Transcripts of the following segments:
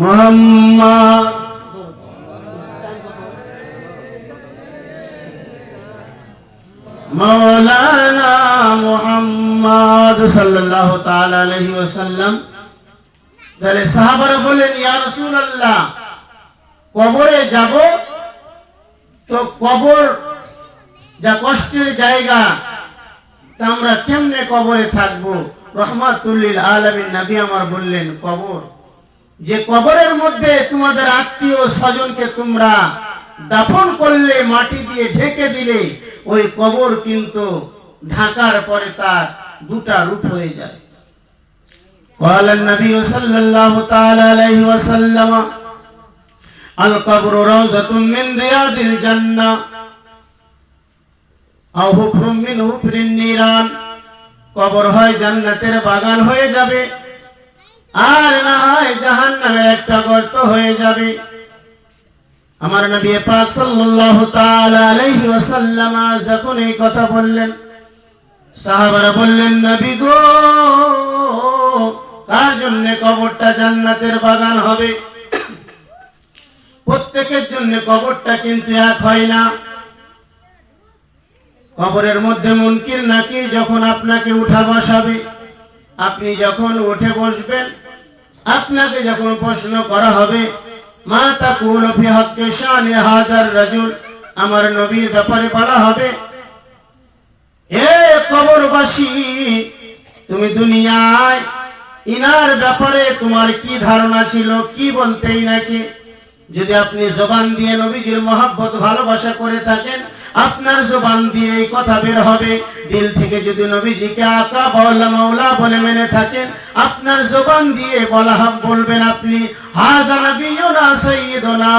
মোহাম্মদ তাহলে সাহাবারা বললেন, ইয়া কবরে যাব? তো কবর যা কষ্টের জায়গা, তা আমরা কেমনে কবরে থাকব? রহমাতুল্লিল আলামিন নবী আমার বললেন, কবর যে কবরের মধ্যে তোমাদের আত্মীয় স্বজনকে তোমরা দাফন করলে মাটি দিয়ে ঢেকে দিলে ওই কবর কিন্তু ঢাকার পরে তার দুটা রূপ হয়ে যায় قال النبي صلى الله تعالى عليه وسلم القبر روضة من رياض الجنة أو حفر من حفر النيران কবর হয় জান্নাতের বাগান হয়ে যাবে আর না হয় জাহান্নামের একটা গর্ত হয়ে যাবে। আমার নবী পাক সাল্লাল্লাহু তাআলা আলাইহি ওয়াসাল্লাম যখন এই কথা বললেন, সাহাবারা বললেন, নবী গো, কার জন্য কবরটা জান্নাতের বাগান হবে? প্রত্যেকের জন্য কবরটা কিন্তু এক হয় না। কবরের মধ্যে মুনকির নাকির যখন আপনাকে উঠা বসাবে, আপনি যখন উঠে বসবেন আপনাকে যখন প্রশ্ন করা হবে মা তাকুল ফি হাক্কি শানে হাজার রাজুল? আমার নবীর ব্যাপারে বলা হবে, এ কবরবাসী, তুমি দুনিয়ায় ইনার ব্যাপারে তোমার কি ধারণা ছিল, কি বলতেই নাকি? যদি আপনি জবান দিয়ে নবীজির মহাব্বত ভালোবাসা করে থাকেন আপনার জবান দিয়ে এই কথা বের হবে। দিল থেকে যদি নবীজিকে আকা বাউলা মাওলা বলে মেনে থাকেন, আপনার জবান দিয়ে বলা হাব বলবেন আপনি, হাজা নবিয়ুনা সাইয়্যিদুনা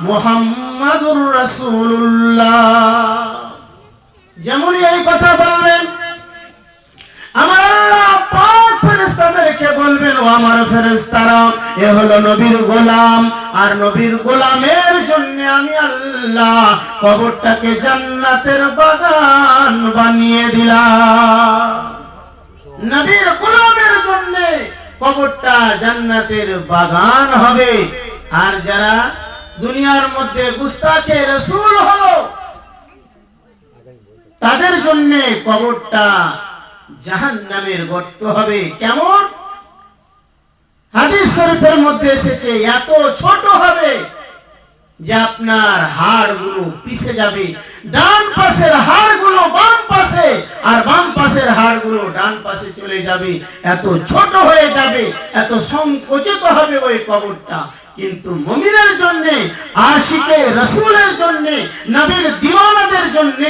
মুহাম্মাদুর রাসূলুল্লাহ। যেমনই এই কথা বলবেন, আমার পাক ফেরেশতাদেরকে বলবেন, ও আমার ফেরেশতারা, এ হলো নবীর গোলাম। আর নবীর গোলামের জন্য আমি আল্লাহ কবরটাকে জান্নাতের বাগান বানিয়ে দিলাম। নবীর গোলামের জন্য কবরটা জান্নাতের বাগান হবে। আর যারা দুনিয়ার মধ্যে গুস্তাখে রসুল হলো, তাদের জন্য কবরটা জাহান নামের গর্ত হবে। কেমন? হাদিস শরীফের মধ্যে এসেছে, এত ছোট হবে। যে আপনার পিছে যাবে, ডান পাশের বাম পাশে, আর বাম পাশের ডান পাশে চলে যাবে। এত ছোট হয়ে যাবে, এত সংকুচিত হবে ওই কবরটা। কিন্তু মমিনের জন্য, আশিকে রসুলের জন্য, নবীর দিওয়ানাদের জন্য,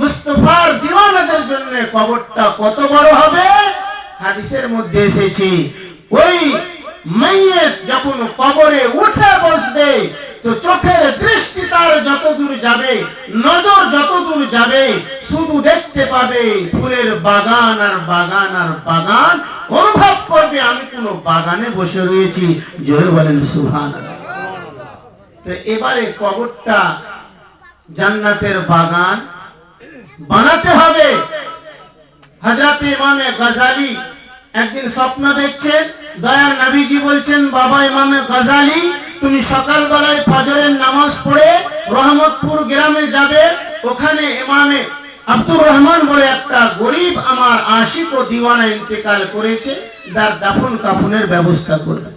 মুস্তফার দিওয়ানাদের জন্য কবরটা কত বড় হবে? হাদিসের মধ্যে এসেছে, ওই যখন কবরে উঠে বসবে তো চোখের দৃষ্টি তার যত দূর যাবে, নজর যত দূর যাবে, শুধু দেখতে পাবে ফুলের বাগান আর বাগান আর বাগান। অনুভব করবে, আমি কোনো বাগানে বসে রয়েছি। জোরে বলেন সুহান এবারে কবরটা জান্নাতের বাগান বানাতে হবে। হজরত ইমামে গজালি একদিন স্বপ্ন দেখছেন, দয়ার নবীজি বলছেন, বাবা ইমামে গজালি তুমি সকালবেলায় ফজরের নামাজ পড়ে রহমতপুর গ্রামে যাবে, ওখানে ইমামে আব্দুর রহমান বলে একটা গরিব আমার আশিক ও দিওয়ানা ইন্তেকাল করেছে, তার দাফন কাফনের ব্যবস্থা করবে।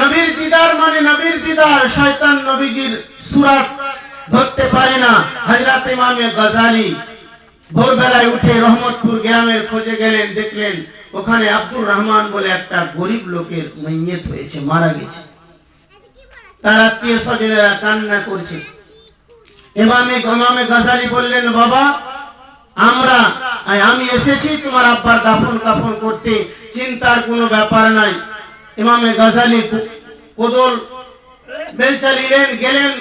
নবীর দিদার মানে নবীর দিদার, শয়তান নবীজির সুরাত ধরতে পারে না। হযরত ইমামে গজালি ভোরবেলায় উঠে রহমতপুর গ্রামের খোঁজে গেলেন, দেখলেন ওখানে আব্দুর রহমান বলে একটা গরিব লোকের মৈয়ত হয়েছে, মারা গেছে। তার আত্মীয় স্বজনেরা কান্না করছে। ইমামে গমামে গজালি বললেন, বাবা, আমরা আমি এসেছি তোমার আব্বার দাফন কাফন করতে, চিন্তার কোনো ব্যাপার নাই। ইমামে গাজালি কোদল বেলচা নিলেন গেলেন,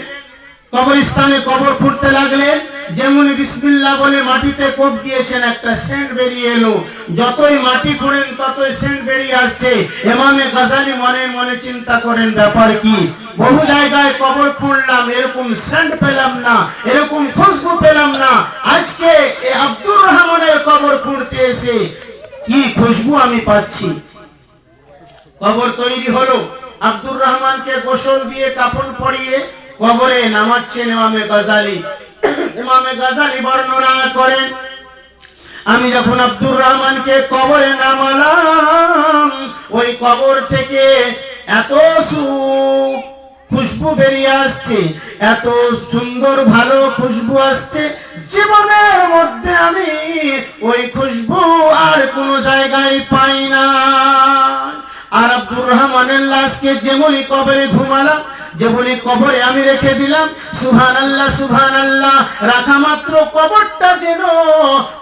কবরস্থানে কবর ফুটতে লাগলেন। যেমন বিসমিল্লাহ বলে মাটিতে কোপ দিয়েছেন, একটা সেন্ট বেরিয়ে এলো। যতই মাটি খুঁড়েন, ততই সেন্ট বেরিয়ে আসছে। এমামে গাজালি মনে মনে চিন্তা করেন, ব্যাপার কি? বহু জায়গায় কবর খুঁড়লাম, এরকম সেন্ট পেলাম না, এরকম খুশবু পেলাম না। আজকে আব্দুর রহমানের কবর খুঁড়তে এসে কি খুশবু আমি পাচ্ছি? কবর তৈরি হলো। আব্দুর রহমানকে গোসল দিয়ে কাপড় পরিয়ে কবরে নামাচ্ছেন ইমামে গজালি। ইমামে গজালি বর্ণনা করেন, আমি যখন আব্দুর রহমানকে কবরে নামালাম, ওই কবর থেকে এত সুখ খুশবু বেরিয়ে আসছে, এত সুন্দর ভালো খুশবু আসছে, জীবনের মধ্যে আমি ওই খুশবু আর কোন জায়গায় পাই না। আর আব্দুর রহমানের লাশকে যেমনই কবরে ঘুমালাম যেমনই কবরে আমি রেখে দিলাম সুহান আল্লাহ সুহান আল্লাহ রাখা মাত্র কবরটা যেন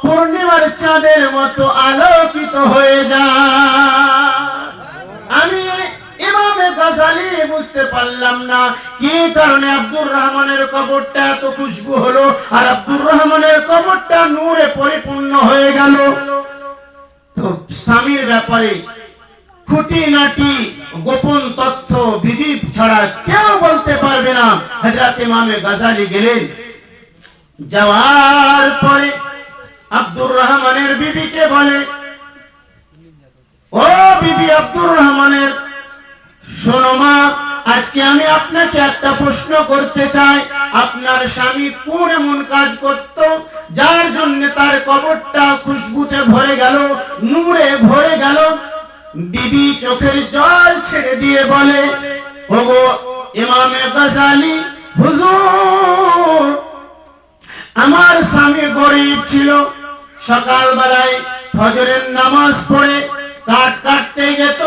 পূর্ণিমার চাঁদের মতো আলোকিত হয়ে যায়। আমি বুঝতে পারলাম না, কি কারণে আব্দুর রহমানের কবরটা এত খুশবু হলো আর আব্দুর রহমানের কবরটা নূরে পরিপূর্ণ হয়ে গেল। তো স্বামীর ব্যাপারে খুঁটিনাটি গোপন তথ্য বিবি ছাড়া কেউ বলতে পারবে না। হযরত ইমামে গাজালি গেলেন। যাওয়ার পরে আব্দুর রহমানের বিবিকে বলে, ও বিবি আব্দুর রহমানের, শোনো মা, আজকে আমি আপনাকে একটা প্রশ্ন করতে চাই। আপনার স্বামী কোন এমন কাজ করত যার জন্য তার কবরটা খুশবুতে ভরে গেল, নূরে ভরে গেল? বিবি চোখের জল ছেড়ে দিয়ে বলে, ওগো ইমামে গাজালি, হুজুর, আমার স্বামী গরিব ছিল। সকালবেলায় ফজরের নামাজ পড়ে কাঠ কাটতে যেত।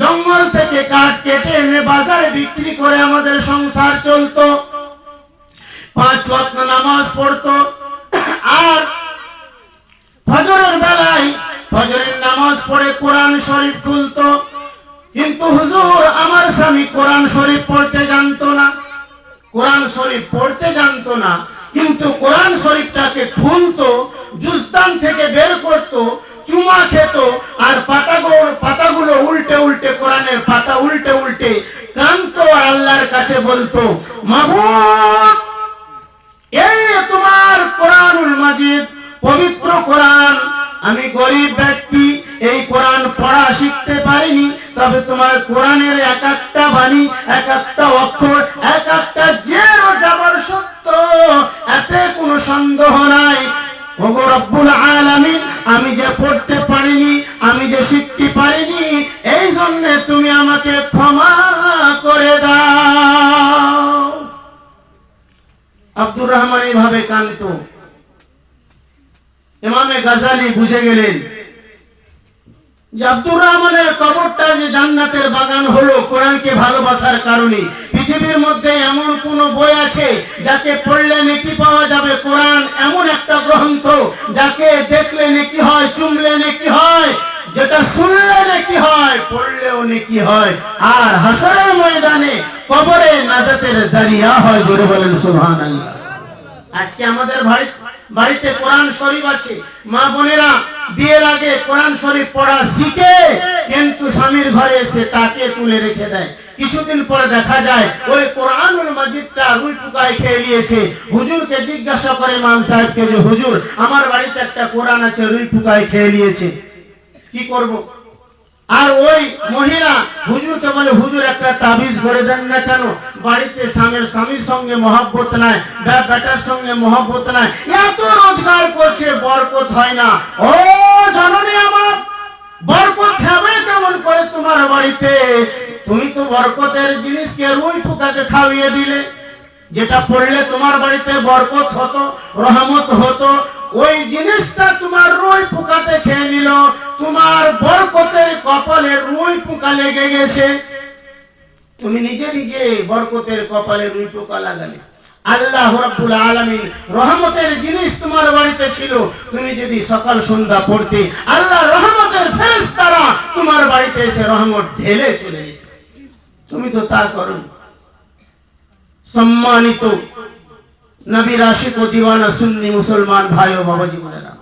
জঙ্গল থেকে কাঠ কেটে এনে বাজারে বিক্রি করে আমাদের সংসার চলতো। পাঁচ ওয়াক্ত নামাজ পড়তো আর ফজরের বেলায় ফজরের নামাজ পড়ে কোরআন শরীফ খুলতো, কিন্তু হুজুর, আমার স্বামী কোরআন শরীফ পড়তে জানতো না। কোরআন শরীফ পড়তে জানতো না, কিন্তু কোরআন শরীফটাকে খুলতো জুস্তান থেকে বের করত, চুমা খেত, আর পাতাগুলো পাতাগুলো উল্টে উল্টে, কোরআনের পাতা উল্টে উল্টে কান্ত আর আল্লাহর কাছে বলতো, মাবুদ, এই তোমার কোরআনুল মাজিদ, পবিত্র কোরআন, আমি গরিব ব্যক্তি এই কোরআন পড়া শিখতে পারিনি, তবে তোমার কোরআনের এক একটা বাণী, এক একটা অক্ষর, এক একটা যে যাবার সত্য, এতে কোনো সন্দেহ নাই। আমি যে পড়তে পারিনি, আমি যে শিখতে পারিনি, এই জন্য তুমি আমাকে ক্ষমা করে দাও। আব্দুর রহমান এইভাবে কান্ত ইমামে গাজালি বুঝে গেলেন আব্দুর রহমানের কবরটা যে জান্নাতের বাগান হলো কোরআনকে ভালোবাসার কারণে। পৃথিবীর মধ্যে এমন কোন বই আছে যাকে পড়লে নেকি পাওয়া যাবে? কোরআন এমন একটা গ্রন্থ যাকে দেখলে নেকি হয়, চুমলে নেকি হয়, যেটা শুনলে নেকি হয়, পড়লেও নেকি হয়। আর হাসরের ময়দানে কবরে নাজাতের জারিয়া হয়, জোরে বলেন সুবহানাল্লাহ। আজকে আমাদের বাড়ি বাড়িতে কোরআন শরীফ আছে। মা বোনেরা, বিয়ের আগে কোরআন শরীফ পড়া শিখে, কিন্তু স্বামীর ঘরে এসে তাকে তুলে রেখে দেয়। কিছুদিন পরে দেখা যায়, ওই কোরআনুল মাজিদটা রুই পোকায় খেয়ে নিয়েছে। হুজুরকে জিজ্ঞাসা করে, মাম সাহেবকে যে হুজুর, আমার বাড়িতে একটা কোরআন আছে, রুই পোকায় খেয়ে নিয়েছে। কি করব? আর ওই মহিলা হুজুরকে বলে, হুজুর, একটা তাবিজ করে দেন না কেন? বাড়িতে স্বামীর স্বামীর সঙ্গে মহব্বত নাই, বে- বেটার সঙ্গে মহব্বত নাই। এত রোজগার করছে, বরকত হয় না। ও জননী আমার, বরকত হবে কেমন করে তোমার বাড়িতে? তুমি তো বরকতের জিনিসকে রুই পোকাকে খাওয়িয়ে দিলে। যেটা পড়লে তোমার বাড়িতে বরকত হতো, রহমত হতো ওই জিনিসটা তোমার রুই পোকাতে খেয়ে নিল। তোমার বরকতের কপালে রুই পোকা লেগে গেছে। তুমি নিজে নিজে বরকতের কপালে রুই পোকা লাগালে। আল্লাহ রাব্বুল আলামিন রহমতের জিনিস তোমার বাড়িতে ছিল। তুমি যদি সকাল সন্ধ্যা পড়তে আল্লাহ রহমতের ফেরেশতারা তোমার বাড়িতে এসে রহমত ঢেলে চলে যেত। তুমি তো তা করো সম্মানিত নবীর আশিক ও দিওয়ানা সুন্নি মুসলমান ভাই ও বাবা জীবনেরা।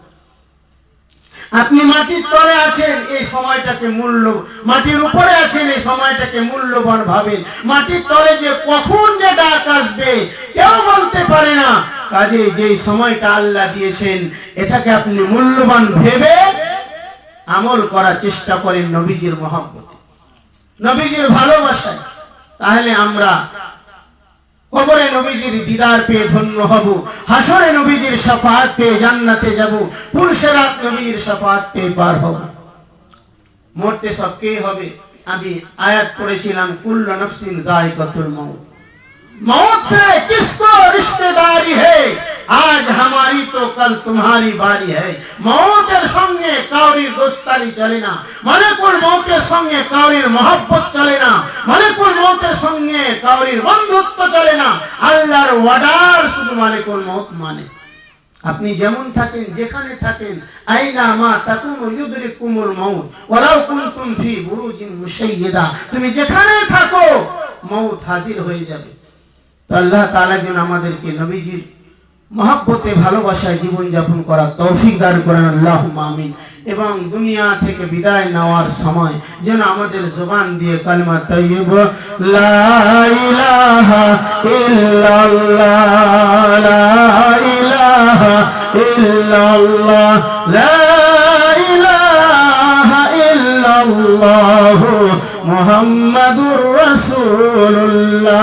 আপনি মাটির তলে আছেন, এই সময়টাকে মূল্য মাটির উপরে আছেন, এই সময়টাকে মূল্যবান ভাবেন। মাটির তলে যে কখন যে ডাক আসবে, কেউ বলতে পারে না। কাজে যে সময়টা আল্লাহ দিয়েছেন, এটাকে আপনি মূল্যবান ভেবে আমল করার চেষ্টা করেন নবীজির মহব্বত। নবীজির ভালোবাসায়। তাহলে আমরা কবরে নবীজির দিদার পেয়ে ধন্য হব, হাসরে নবীজির সাফাত পেয়ে জান্নাতে যাব পুরুষেরাত নবীর সাফাত পেয়ে পার হব। মরতে সব কে হবে? আমি আয়াত করেছিলাম কুল্ল নফসিন দায় কতুল মৌ মৌ সে কিসকো রিশতেদারি হে আজ হামারি তো কাল তোমারি বাড়ি হ্যায় সঙ্গে কাউরির দোস্তারি চলে না। মালিকুল মৌতের সঙ্গে কাউরির মহব্বত চলে না। মালিকুল মৌতের সঙ্গে কাউরির বন্ধুত্ব চলে না। আল্লাহর ওয়াডার শুধু মানে কোন মত মানে। আপনি যেমন থাকেন, যেখানে থাকেন, আইনা মা তাকুন ইউদরিকুমুল মউত। ওয়ালাউ কুনতুম ফি বুরুজিন মুশাইয়্যিদা তুমি যেখানে থাকো, মউত হাজির হয়ে যাবে। তো আল্লাহ তাআলা যেন আমাদেরকে নবীজির মহাব্বতে, ভালোবাসায় জীবন যাপন করার তৌফিক দান করেন আল্লাহ মামিন এবং দুনিয়া থেকে বিদায় নেওয়ার সময় যেন আমাদের জবান দিয়ে কালিমা তৈব লা ইলাহা ইল্লাল্লাহ ইল্লাল্লাহ মুহাম্মাদুর রাসূলুল্লাহ।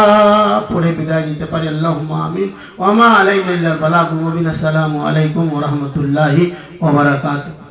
পড়ে বিদায় নিতে পারি, আল্লাহুম্মা আমিন। ওয়া মা আলাইনা ইল্লাল বালাগু মুবিন আসসালামু আলাইকুম ওয়া রাহমাতুল্লাহি ওয়া বারাকাতুহু।